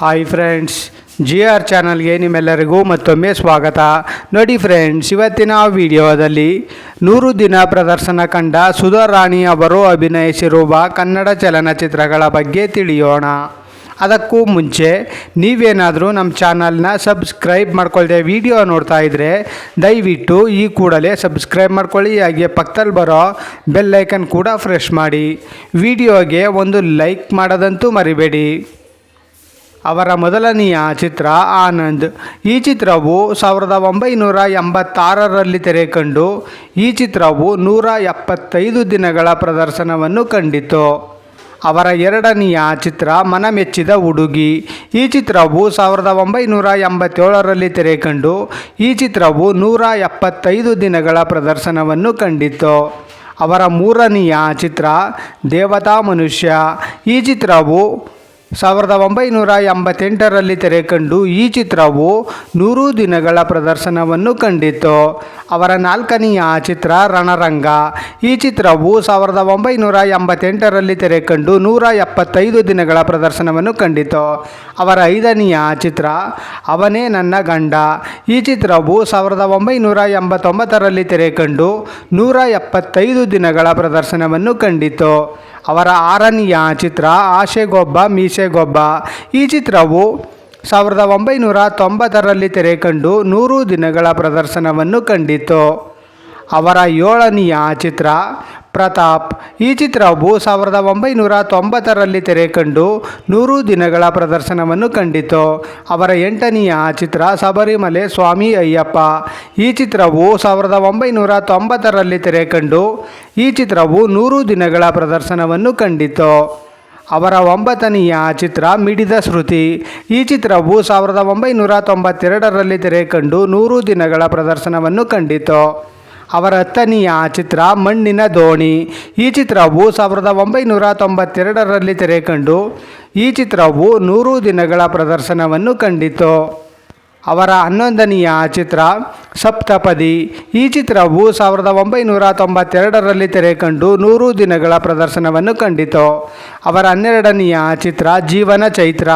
Hi friends G R ಚಾನಲ್ಗೆ ನಿಮ್ಮೆಲ್ಲರಿಗೂ ಮತ್ತೊಮ್ಮೆ ಸ್ವಾಗತ. ನೋಡಿ ಫ್ರೆಂಡ್ಸ್ ಇವತ್ತಿನ ವಿಡಿಯೋದಲ್ಲಿ ನೂರು ದಿನ ಪ್ರದರ್ಶನ ಕಂಡ ಸುಧಾ ರಾಣಿ ಅವರು ಅಭಿನಯಿಸಿರುವ ಕನ್ನಡ ಚಲನಚಿತ್ರಗಳ ಬಗ್ಗೆ ತಿಳಿಯೋಣ. ಅದಕ್ಕೂ ಮುಂಚೆ ನೀವೇನಾದರೂ ನಮ್ಮ ಚಾನಲ್ನ ಸಬ್ಸ್ಕ್ರೈಬ್ ಮಾಡ್ಕೊಳ್ಳದೆ ವಿಡಿಯೋ ನೋಡ್ತಾ ಇದ್ದರೆ ದಯವಿಟ್ಟು ಈ ಕೂಡಲೇ ಸಬ್ಸ್ಕ್ರೈಬ್ ಮಾಡ್ಕೊಳ್ಳಿ, ಹಾಗೆ ಪಕ್ಕದಲ್ಲಿ ಬರೋ ಬೆಲ್ಲೈಕನ್ ಕೂಡ ಫ್ರೆಶ್ ಮಾಡಿ. ವಿಡಿಯೋಗೆ ಒಂದು ಲೈಕ್ ಮಾಡೋದಂತೂ ಮರಿಬೇಡಿ. ಅವರ ಮೊದಲನೆಯ ಚಿತ್ರ ಆನಂದ್. ಈ ಚಿತ್ರವು ಸಾವಿರದ ಒಂಬೈನೂರ ಎಂಬತ್ತಾರರಲ್ಲಿ ತೆರೆ ಕಂಡು ಈ ಚಿತ್ರವು ನೂರ ಎಪ್ಪತ್ತೈದು ದಿನಗಳ ಪ್ರದರ್ಶನವನ್ನು ಕಂಡಿತು. ಅವರ ಎರಡನೆಯ ಚಿತ್ರ ಮನಮೆಚ್ಚಿದ ಉಡುಗಿ ಈ ಚಿತ್ರವು ಸಾವಿರದ ಒಂಬೈನೂರ ಎಂಬತ್ತೇಳರಲ್ಲಿ ತೆರೆ ಕಂಡು ಈ ಚಿತ್ರವು ನೂರ ಎಪ್ಪತ್ತೈದು ದಿನಗಳ ಪ್ರದರ್ಶನವನ್ನು ಕಂಡಿತು. ಅವರ ಮೂರನೆಯ ಚಿತ್ರ ದೇವತಾ ಮನುಷ್ಯ. ಈ ಚಿತ್ರವು ಸಾವಿರದ ಒಂಬೈನೂರ ಎಂಬತ್ತೆಂಟರಲ್ಲಿ ತೆರೆ ಕಂಡು ಈ ಚಿತ್ರವು ನೂರು ದಿನಗಳ ಪ್ರದರ್ಶನವನ್ನು ಕಂಡಿತು ಅವರ ನಾಲ್ಕನೆಯ ಚಿತ್ರ ರಣರಂಗ. ಈ ಚಿತ್ರವು ಸಾವಿರದ ಒಂಬೈನೂರ ಎಂಬತ್ತೆಂಟರಲ್ಲಿ ತೆರೆ ಕಂಡು ನೂರ ಎಪ್ಪತ್ತೈದು ದಿನಗಳ ಪ್ರದರ್ಶನವನ್ನು ಕಂಡಿತು ಅವರ ಐದನೆಯ ಚಿತ್ರ ಅವನೇ ನನ್ನ ಗಂಡ. ಈ ಚಿತ್ರವು ಸಾವಿರದ ಒಂಬೈನೂರ ಎಂಬತ್ತೊಂಬತ್ತರಲ್ಲಿ ತೆರೆ ಕಂಡು ನೂರ ಎಪ್ಪತ್ತೈದು ದಿನಗಳ ಪ್ರದರ್ಶನವನ್ನು ಕಂಡಿತು ಅವರ ಆರನೆಯ ಚಿತ್ರ ಆಶೆಗೊಬ್ಬ ಮೀಸೆಗೊಬ್ಬ ಈ ಚಿತ್ರವು ಸಾವಿರದ ಒಂಬೈನೂರ ತೊಂಬತ್ತರಲ್ಲಿ ತೆರೆ ಕಂಡು ನೂರು ದಿನಗಳ ಪ್ರದರ್ಶನವನ್ನು ಕಂಡಿತು ಅವರ ಏಳನೆಯ ಚಿತ್ರ ಪ್ರತಾಪ್. ಈ ಚಿತ್ರವು ಸಾವಿರದ ಒಂಬೈನೂರ ತೊಂಬತ್ತರಲ್ಲಿ ತೆರೆ ಕಂಡು ನೂರು ದಿನಗಳ ಪ್ರದರ್ಶನವನ್ನು ಕಂಡಿತು. ಅವರ ಎಂಟನೆಯ ಚಿತ್ರ ಶಬರಿಮಲೆ ಸ್ವಾಮಿ ಅಯ್ಯಪ್ಪ. ಈ ಚಿತ್ರವು ಸಾವಿರದ ಒಂಬೈನೂರ ತೊಂಬತ್ತರಲ್ಲಿ ತೆರೆ ಕಂಡು ಈ ಚಿತ್ರವು ನೂರು ದಿನಗಳ ಪ್ರದರ್ಶನವನ್ನು ಕಂಡಿತು. ಅವರ ಒಂಬತ್ತನೆಯ ಚಿತ್ರ ಮಿಡಿದ ಶ್ರುತಿ. ಈ ಚಿತ್ರವು ಸಾವಿರದ ಒಂಬೈನೂರ ತೊಂಬತ್ತೆರಡರಲ್ಲಿ ತೆರೆ ಕಂಡು ನೂರು ದಿನಗಳ ಪ್ರದರ್ಶನವನ್ನು ಕಂಡಿತು. ಅವರ ಹತ್ತನೆಯ ಚಿತ್ರ ಮಣ್ಣಿನ ದೋಣಿ. ಈ ಚಿತ್ರವು ಸಾವಿರದ ಒಂಬೈನೂರ ತೊಂಬತ್ತೆರಡರಲ್ಲಿ ತೆರೆ ಕಂಡು ಈ ಚಿತ್ರವು ನೂರು ದಿನಗಳ ಪ್ರದರ್ಶನವನ್ನು ಕಂಡಿತು. ಅವರ ಹನ್ನೊಂದನೆಯ ಚಿತ್ರ ಸಪ್ತಪದಿ. ಈ ಚಿತ್ರವು ಸಾವಿರದ ಒಂಬೈನೂರ ತೊಂಬತ್ತೆರಡರಲ್ಲಿ ತೆರೆ ಕಂಡು ನೂರು ದಿನಗಳ ಪ್ರದರ್ಶನವನ್ನು ಕಂಡಿತು. ಅವರ ಹನ್ನೆರಡನೆಯ ಚಿತ್ರ ಜೀವನ ಚೈತ್ರ.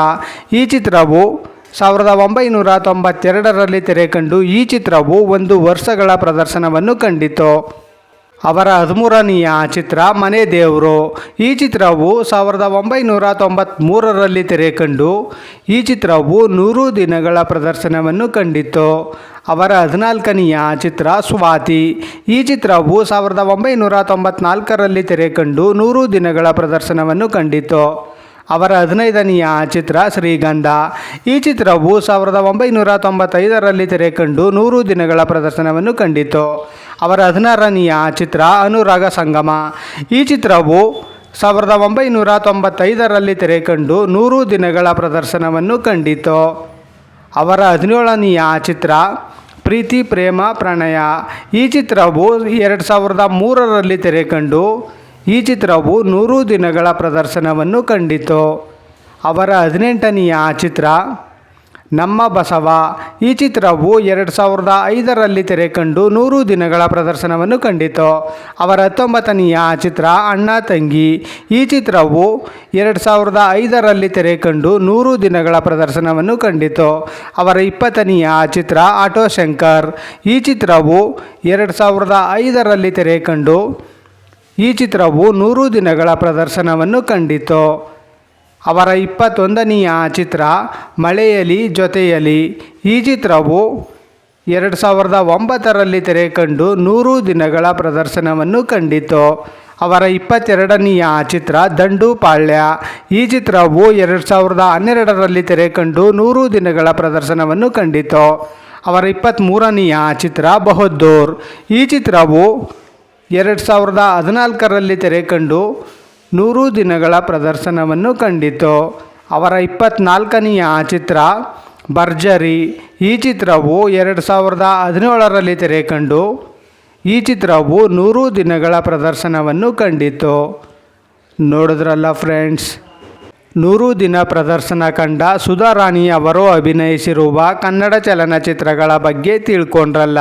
ಈ ಚಿತ್ರವು ಸಾವಿರದ ಒಂಬೈನೂರ ತೊಂಬತ್ತೆರಡರಲ್ಲಿ ತೆರೆ ಕಂಡು ಈ ಚಿತ್ರವು ಒಂದು ವರ್ಷಗಳ ಪ್ರದರ್ಶನವನ್ನು ಕಂಡಿತು. ಅವರ ಹದಿಮೂರನೆಯ ಚಿತ್ರ ಮನೆ ದೇವರು. ಈ ಚಿತ್ರವು ಸಾವಿರದ ಒಂಬೈನೂರ ತೊಂಬತ್ತ್ಮೂರರಲ್ಲಿ ತೆರೆ ಕಂಡು ಈ ಚಿತ್ರವು ನೂರು ದಿನಗಳ ಪ್ರದರ್ಶನವನ್ನು ಕಂಡಿತು. ಅವರ ಹದಿನಾಲ್ಕನೆಯ ಚಿತ್ರ ಸ್ವಾತಿ. ಈ ಚಿತ್ರವು ಸಾವಿರದ ಒಂಬೈನೂರ ತೊಂಬತ್ನಾಲ್ಕರಲ್ಲಿ ತೆರೆ ಕಂಡು ನೂರು ದಿನಗಳ ಪ್ರದರ್ಶನವನ್ನು ಕಂಡಿತು. ಅವರ ಹದಿನೈದನೆಯ ಚಿತ್ರ ಶ್ರೀಗಂಧ. ಈ ಚಿತ್ರವು ಸಾವಿರದ ಒಂಬೈನೂರ ತೊಂಬತ್ತೈದರಲ್ಲಿ ತೆರೆ ಕಂಡು ನೂರು ದಿನಗಳ ಪ್ರದರ್ಶನವನ್ನು ಕಂಡಿತು ಅವರ ಹದಿನಾರನೆಯ ಚಿತ್ರ ಅನುರಾಗ ಸಂಗಮ. ಈ ಚಿತ್ರವು ಸಾವಿರದ ಒಂಬೈನೂರ ತೊಂಬತ್ತೈದರಲ್ಲಿ ತೆರೆ ಕಂಡು ನೂರು ದಿನಗಳ ಪ್ರದರ್ಶನವನ್ನು ಕಂಡಿತು ಅವರ ಹದಿನೇಳನೆಯ ಚಿತ್ರ ಪ್ರೀತಿ, ಪ್ರೇಮ, ಪ್ರಣಯ. ಈ ಚಿತ್ರವು ಎರಡು ಸಾವಿರದ ಮೂರರಲ್ಲಿ ತೆರೆ ಕಂಡು ಈ ಚಿತ್ರವು ನೂರು ದಿನಗಳ ಪ್ರದರ್ಶನವನ್ನು ಕಂಡಿತು. ಅವರ ಹದಿನೆಂಟನೆಯ ಚಿತ್ರ, ನಮ್ಮ ಬಸವ, ಈ ಚಿತ್ರವು ಎರಡು ಸಾವಿರದ ಐದರಲ್ಲಿ ತೆರೆ ಕಂಡು ನೂರು ದಿನಗಳ ಪ್ರದರ್ಶನವನ್ನು ಕಂಡಿತು. ಅವರ ಹತ್ತೊಂಬತ್ತನೆಯ ಚಿತ್ರ, ಅಣ್ಣ ತಂಗಿ, ಈ ಚಿತ್ರವು ಎರಡು ಸಾವಿರದ ಐದರಲ್ಲಿ ತೆರೆ ಕಂಡು ನೂರು ದಿನಗಳ ಪ್ರದರ್ಶನವನ್ನು ಕಂಡಿತು. ಅವರ ಇಪ್ಪತ್ತನೆಯ ಚಿತ್ರ, ಆಟೋ ಶಂಕರ್, ಈ ಚಿತ್ರವು ಎರಡು ಸಾವಿರದ ಐದರಲ್ಲಿ ತೆರೆ ಕಂಡು ಈ ಚಿತ್ರವು ನೂರು ದಿನಗಳ ಪ್ರದರ್ಶನವನ್ನು ಕಂಡಿತು. ಅವರ ಇಪ್ಪತ್ತೊಂದನೆಯ ಚಿತ್ರ ಮಳೆಯಲಿ ಜೊತೆಯಲಿ. ಈ ಚಿತ್ರವು ಎರಡು ಸಾವಿರದ ಒಂಬತ್ತರಲ್ಲಿ ತೆರೆ ಕಂಡು ನೂರು ದಿನಗಳ ಪ್ರದರ್ಶನವನ್ನು ಕಂಡಿತು. ಅವರ ಇಪ್ಪತ್ತೆರಡನೆಯ ಚಿತ್ರ ದಂಡು ಪಾಳ್ಯ. ಈ ಚಿತ್ರವು ಎರಡು ಸಾವಿರದ ಹನ್ನೆರಡರಲ್ಲಿ ತೆರೆ ಕಂಡು ನೂರು ದಿನಗಳ ಪ್ರದರ್ಶನವನ್ನು ಕಂಡಿತು. ಅವರ ಇಪ್ಪತ್ತ್ಮೂರನೆಯ ಚಿತ್ರ ಬಹದ್ದೂರ್. ಈ ಚಿತ್ರವು ಎರಡು ಸಾವಿರದ ಹದಿನಾಲ್ಕರಲ್ಲಿ ತೆರೆ ಕಂಡು ನೂರು ದಿನಗಳ ಪ್ರದರ್ಶನವನ್ನು ಕಂಡಿತು. ಅವರ ಇಪ್ಪತ್ನಾಲ್ಕನೆಯ ಚಿತ್ರ ಭರ್ಜರಿ. ಈ ಚಿತ್ರವು ಎರಡು ಸಾವಿರದ ಹದಿನೇಳರಲ್ಲಿ ತೆರೆ ಕಂಡು ಈ ಚಿತ್ರವು ನೂರು ದಿನಗಳ ಪ್ರದರ್ಶನವನ್ನು ಕಂಡಿತು. ನೋಡಿದ್ರಲ್ಲ ಫ್ರೆಂಡ್ಸ್, ನೂರು ದಿನ ಪ್ರದರ್ಶನ ಕಂಡ ಸುಧಾರಾಣಿ ಅವರು ಅಭಿನಯಿಸಿರುವ ಕನ್ನಡ ಚಲನಚಿತ್ರಗಳ ಬಗ್ಗೆ ತಿಳ್ಕೊಂಡ್ರಲ್ಲ.